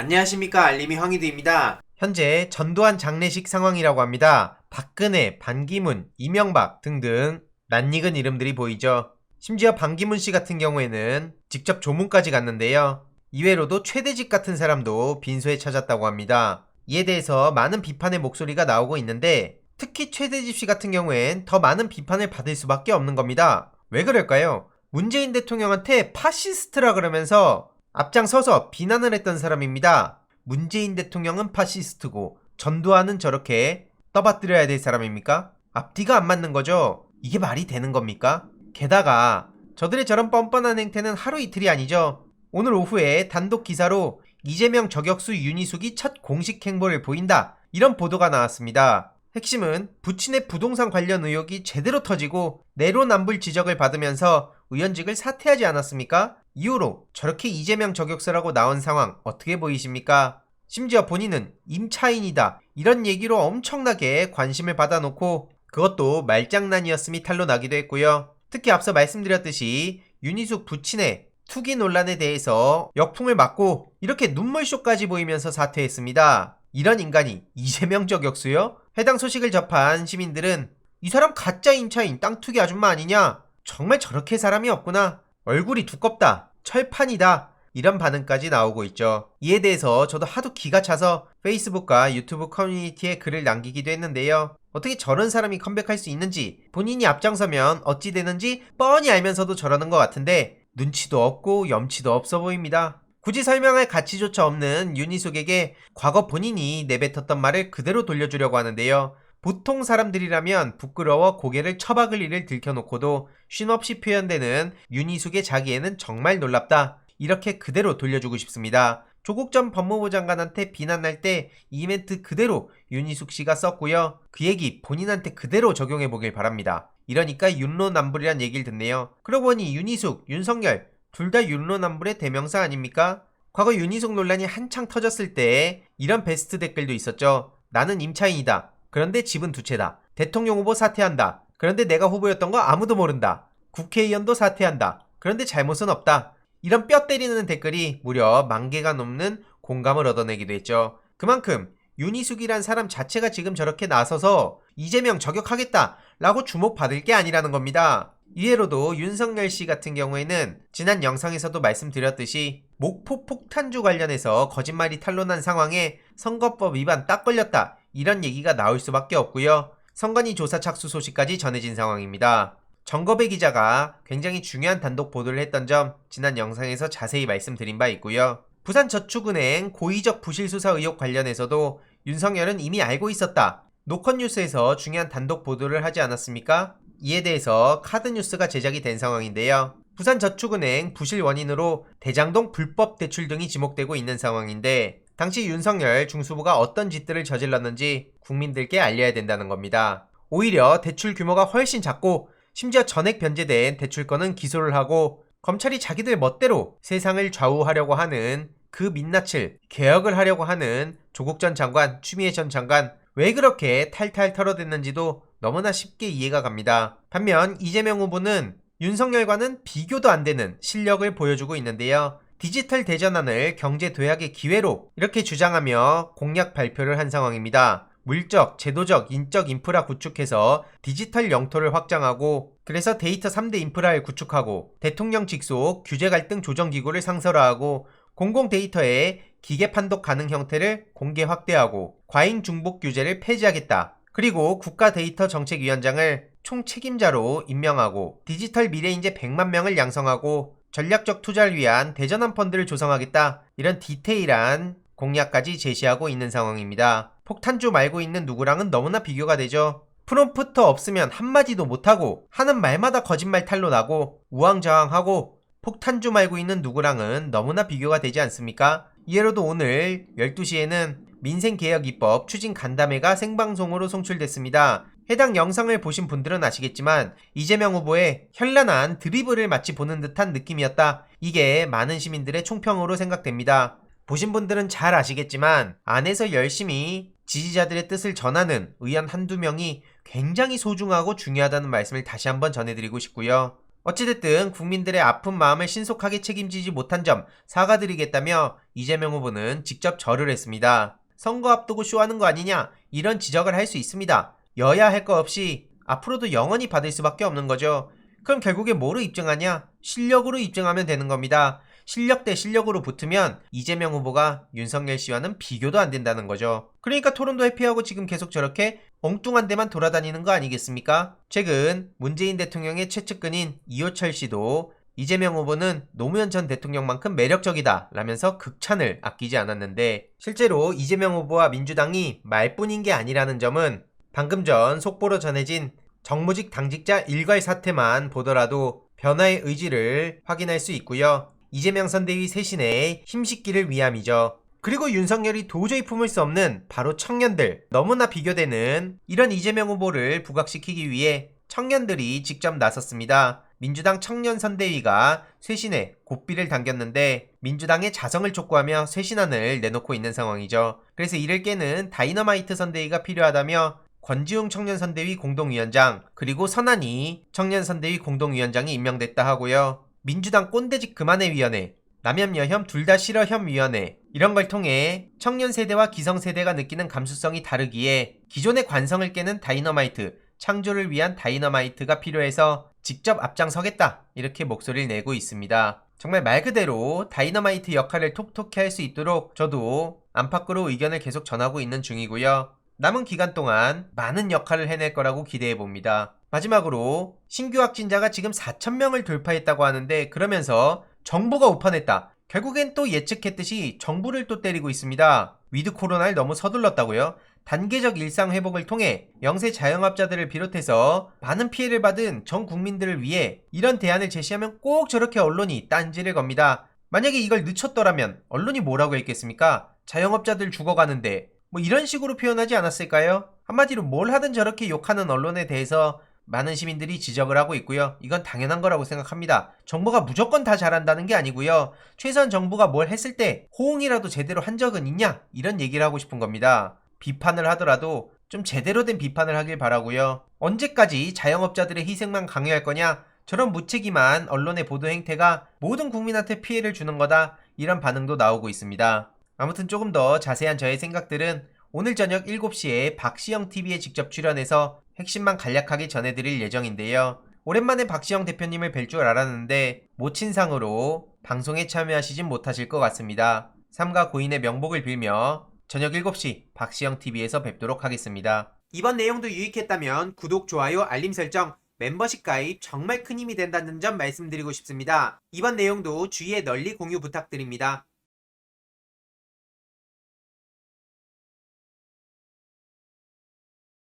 안녕하십니까 알림이 황희두입니다. 현재 전두환 장례식 상황이라고 합니다. 박근혜, 반기문, 이명박 등등 낯익은 이름들이 보이죠. 심지어 반기문 씨 같은 경우에는 직접 조문까지 갔는데요. 이외로도 최대직 같은 사람도 빈소에 찾았다고 합니다. 이에 대해서 많은 비판의 목소리가 나오고 있는데 특히 최대집 씨 같은 경우엔 더 많은 비판을 받을 수밖에 없는 겁니다. 왜 그럴까요? 문재인 대통령한테 파시스트라 그러면서 앞장서서 비난을 했던 사람입니다. 문재인 대통령은 파시스트고 전두환은 저렇게 떠받들여야 될 사람입니까? 앞뒤가 안 맞는 거죠. 이게 말이 되는 겁니까? 게다가 저들의 저런 뻔뻔한 행태는 하루 이틀이 아니죠. 오늘 오후에 단독 기사로 이재명 저격수 윤희숙이 첫 공식 행보를 보인다. 이런 보도가 나왔습니다. 핵심은 부친의 부동산 관련 의혹이 제대로 터지고 내로남불 지적을 받으면서 의원직을 사퇴하지 않았습니까? 이후로 저렇게 이재명 저격수라고 나온 상황 어떻게 보이십니까? 심지어 본인은 임차인이다 이런 얘기로 엄청나게 관심을 받아놓고 그것도 말장난이었음이 탄로나기도 했고요. 특히 앞서 말씀드렸듯이 윤희숙 부친의 투기 논란에 대해서 역풍을 맞고 이렇게 눈물쇼까지 보이면서 사퇴했습니다. 이런 인간이 이재명 저격수요? 해당 소식을 접한 시민들은 이 사람 가짜 임차인 땅 투기 아줌마 아니냐? 정말 저렇게 사람이 없구나. 얼굴이 두껍다. 철판이다. 이런 반응까지 나오고 있죠. 이에 대해서 저도 하도 기가 차서 페이스북과 유튜브 커뮤니티에 글을 남기기도 했는데요. 어떻게 저런 사람이 컴백할 수 있는지, 본인이 앞장서면 어찌 되는지 뻔히 알면서도 저러는 것 같은데 눈치도 없고 염치도 없어 보입니다. 굳이 설명할 가치조차 없는 윤희숙에게 과거 본인이 내뱉었던 말을 그대로 돌려주려고 하는데요. 보통 사람들이라면 부끄러워 고개를 처박을 일을 들켜놓고도 쉼없이 표현되는 윤희숙의 자기애는 정말 놀랍다. 이렇게 그대로 돌려주고 싶습니다. 조국 전 법무부 장관한테 비난할 때 이 멘트 그대로 윤희숙 씨가 썼고요. 그 얘기 본인한테 그대로 적용해 보길 바랍니다. 이러니까 윤로남불이란 얘기를 듣네요. 그러고 보니 윤희숙, 윤석열 둘다 윤로남불의 대명사 아닙니까? 과거 윤희숙 논란이 한창 터졌을 때 이런 베스트 댓글도 있었죠. 나는 임차인이다. 그런데 집은 두 채다. 대통령 후보 사퇴한다. 그런데 내가 후보였던 거 아무도 모른다. 국회의원도 사퇴한다. 그런데 잘못은 없다. 이런 뼈 때리는 댓글이 무려 만 개가 넘는 공감을 얻어내기도 했죠. 그만큼 윤희숙이란 사람 자체가 지금 저렇게 나서서 이재명 저격하겠다 라고 주목받을 게 아니라는 겁니다. 이외로도 윤석열 씨 같은 경우에는 지난 영상에서도 말씀드렸듯이 목포 폭탄주 관련해서 거짓말이 탄로난 상황에 선거법 위반 딱 걸렸다 이런 얘기가 나올 수밖에 없고요. 선관위 조사 착수 소식까지 전해진 상황입니다. 정거배 기자가 굉장히 중요한 단독 보도를 했던 점 지난 영상에서 자세히 말씀드린 바 있고요. 부산저축은행 고의적 부실 수사 의혹 관련해서도 윤석열은 이미 알고 있었다. 노컷뉴스에서 중요한 단독 보도를 하지 않았습니까? 이에 대해서 카드 뉴스가 제작이 된 상황인데요. 부산저축은행 부실 원인으로 대장동 불법 대출 등이 지목되고 있는 상황인데 당시 윤석열 중수부가 어떤 짓들을 저질렀는지 국민들께 알려야 된다는 겁니다. 오히려 대출 규모가 훨씬 작고 심지어 전액 변제된 대출권은 기소를 하고 검찰이 자기들 멋대로 세상을 좌우하려고 하는 그 민낯을 개혁을 하려고 하는 조국 전 장관, 추미애 전 장관 왜 그렇게 탈탈 털어댔는지도 너무나 쉽게 이해가 갑니다. 반면 이재명 후보는 윤석열과는 비교도 안 되는 실력을 보여주고 있는데요. 디지털 대전환을 경제 도약의 기회로 이렇게 주장하며 공약 발표를 한 상황입니다. 물적, 제도적, 인적 인프라 구축해서 디지털 영토를 확장하고 그래서 데이터 3대 인프라를 구축하고 대통령 직속 규제 갈등 조정 기구를 상설화하고 공공 데이터의 기계 판독 가능 형태를 공개 확대하고 과잉 중복 규제를 폐지하겠다. 그리고 국가 데이터 정책위원장을 총 책임자로 임명하고 디지털 미래인재 100만 명을 양성하고 전략적 투자를 위한 대전환 펀드를 조성하겠다. 이런 디테일한 공약까지 제시하고 있는 상황입니다. 폭탄주 말고 있는 누구랑은 너무나 비교가 되죠. 프롬프터 없으면 한마디도 못하고 하는 말마다 거짓말 탈로 나고 우왕좌왕하고 폭탄주 말고 있는 누구랑은 너무나 비교가 되지 않습니까? 이해로도 오늘 12시에는 민생개혁입법 추진 간담회가 생방송으로 송출됐습니다. 해당 영상을 보신 분들은 아시겠지만 이재명 후보의 현란한 드리블을 마치 보는 듯한 느낌이었다. 이게 많은 시민들의 총평으로 생각됩니다. 보신 분들은 잘 아시겠지만 안에서 열심히 지지자들의 뜻을 전하는 의원 한두 명이 굉장히 소중하고 중요하다는 말씀을 다시 한번 전해드리고 싶고요. 어찌됐든 국민들의 아픈 마음을 신속하게 책임지지 못한 점 사과드리겠다며 이재명 후보는 직접 절을 했습니다. 선거 앞두고 쇼하는 거 아니냐 이런 지적을 할 수 있습니다. 여야 할 거 없이 앞으로도 영원히 받을 수밖에 없는 거죠. 그럼 결국에 뭐로 입증하냐? 실력으로 입증하면 되는 겁니다. 실력 대 실력으로 붙으면 이재명 후보가 윤석열 씨와는 비교도 안 된다는 거죠. 그러니까 토론도 회피하고 지금 계속 저렇게 엉뚱한 데만 돌아다니는 거 아니겠습니까? 최근 문재인 대통령의 최측근인 이호철 씨도 이재명 후보는 노무현 전 대통령만큼 매력적이다 라면서 극찬을 아끼지 않았는데 실제로 이재명 후보와 민주당이 말뿐인 게 아니라는 점은 방금 전 속보로 전해진 정무직 당직자 일괄 사태만 보더라도 변화의 의지를 확인할 수 있고요. 이재명 선대위 쇄신의 힘싣기를 위함이죠. 그리고 윤석열이 도저히 품을 수 없는 바로 청년들 너무나 비교되는 이런 이재명 후보를 부각시키기 위해 청년들이 직접 나섰습니다. 민주당 청년 선대위가 쇄신에 고삐를 당겼는데 민주당의 자성을 촉구하며 쇄신안을 내놓고 있는 상황이죠. 그래서 이를 깨는 다이너마이트 선대위가 필요하다며 권지웅 청년선대위 공동위원장 그리고 선한이 청년선대위 공동위원장이 임명됐다 하고요. 민주당 꼰대직 그만해 위원회 남염여혐 둘 다 싫어혐 위원회 이런 걸 통해 청년 세대와 기성 세대가 느끼는 감수성이 다르기에 기존의 관성을 깨는 다이너마이트 창조를 위한 다이너마이트가 필요해서 직접 앞장서겠다 이렇게 목소리를 내고 있습니다. 정말 말 그대로 다이너마이트 역할을 톡톡히 할 수 있도록 저도 안팎으로 의견을 계속 전하고 있는 중이고요. 남은 기간 동안 많은 역할을 해낼 거라고 기대해 봅니다. 마지막으로 신규 확진자가 지금 4,000명을 돌파했다고 하는데 그러면서 정부가 오판했다. 결국엔 또 예측했듯이 정부를 또 때리고 있습니다. 위드 코로나를 너무 서둘렀다고요? 단계적 일상 회복을 통해 영세 자영업자들을 비롯해서 많은 피해를 받은 전 국민들을 위해 이런 대안을 제시하면 꼭 저렇게 언론이 딴지를 겁니다. 만약에 이걸 늦췄더라면 언론이 뭐라고 했겠습니까? 자영업자들 죽어가는데 뭐 이런 식으로 표현하지 않았을까요? 한마디로 뭘 하든 저렇게 욕하는 언론에 대해서 많은 시민들이 지적을 하고 있고요. 이건 당연한 거라고 생각합니다. 정부가 무조건 다 잘한다는 게 아니고요. 최소한 정부가 뭘 했을 때 호응이라도 제대로 한 적은 있냐? 이런 얘기를 하고 싶은 겁니다. 비판을 하더라도 좀 제대로 된 비판을 하길 바라고요. 언제까지 자영업자들의 희생만 강요할 거냐? 저런 무책임한 언론의 보도 행태가 모든 국민한테 피해를 주는 거다. 이런 반응도 나오고 있습니다. 아무튼 조금 더 자세한 저의 생각들은 오늘 저녁 7시에 박시영 TV에 직접 출연해서 핵심만 간략하게 전해드릴 예정인데요. 오랜만에 박시영 대표님을 뵐 줄 알았는데 모친상으로 방송에 참여하시진 못하실 것 같습니다. 삼가 고인의 명복을 빌며 저녁 7시 박시영 TV에서 뵙도록 하겠습니다. 이번 내용도 유익했다면 구독, 좋아요, 알림 설정, 멤버십 가입 정말 큰 힘이 된다는 점 말씀드리고 싶습니다. 이번 내용도 주위에 널리 공유 부탁드립니다.